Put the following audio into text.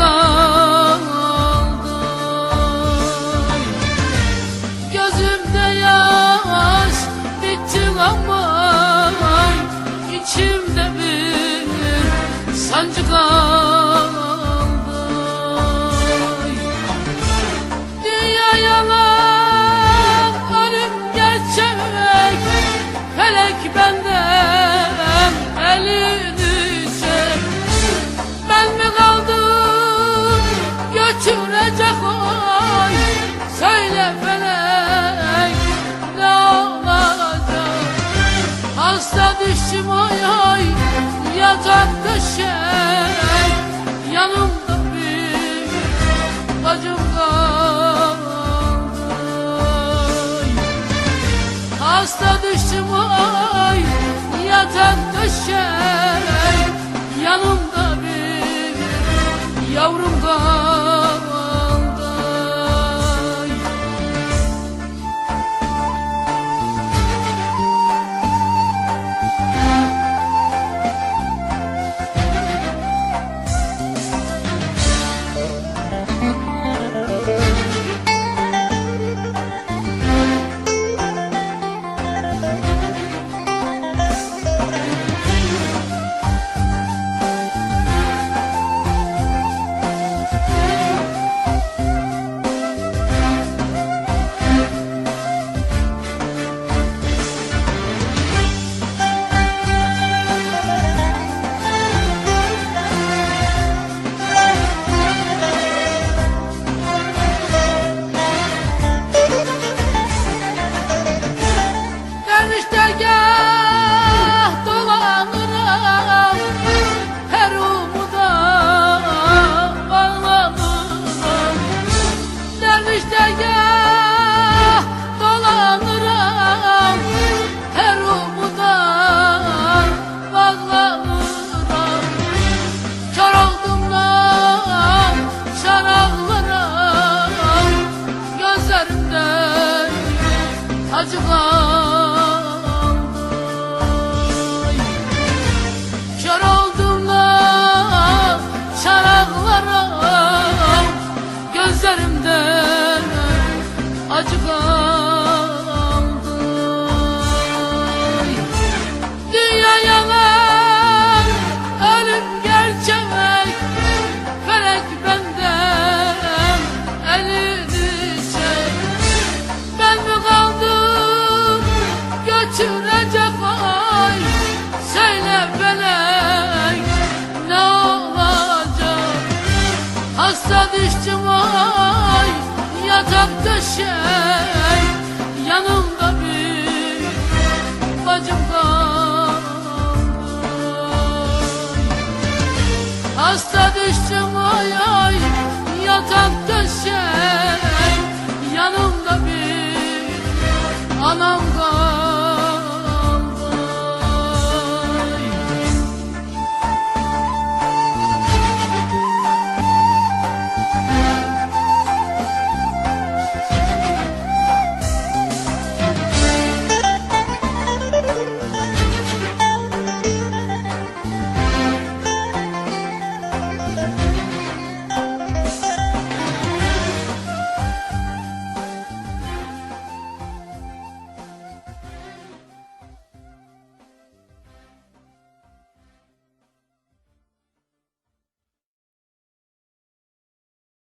kaldım Gözümde yaş bitti ama içimde bir düştüm oy Yatan döşek Yanımda bir yavrum kal gözlerimden acı.